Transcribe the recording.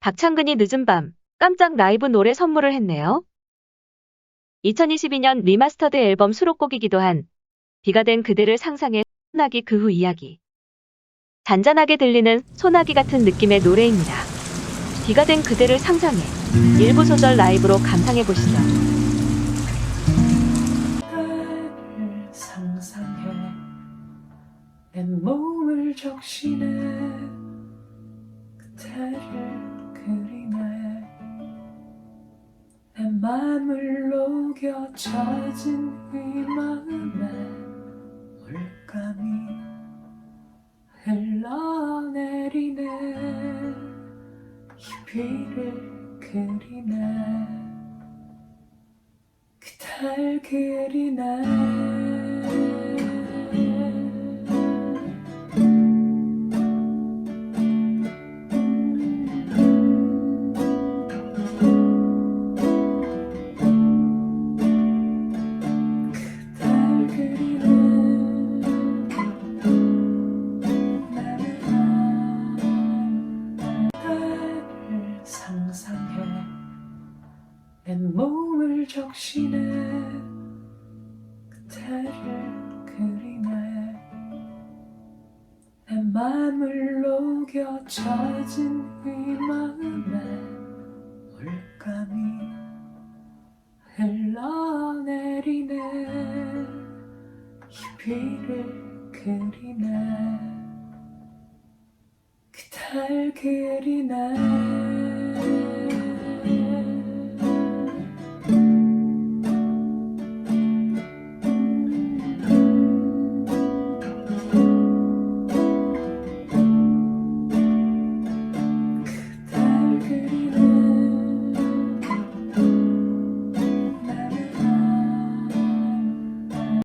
박창근이 늦은 밤 깜짝 라이브 노래 선물을 했네요. 2022년 리마스터드 앨범 수록곡이기도 한 비가 된 그대를 상상해 소나기 그 후 이야기. 잔잔하게 들리는 소나기 같은 느낌의 노래입니다. 비가 된 그대를 상상해 일부 소절 라이브로 감상해 보시죠. 상상해 내 몸을 적시네 맘을 녹여 젖은 이 마음에 물감이 흘러내리네. 이 비를 그리네. 그댈 그리네 상상해. 내 몸을 적시네. 그대를 그리네. 내 맘을 녹여 찾은 이 마음에 물감이 흘러내리네. 희비를 그리네. 그댈 그리네.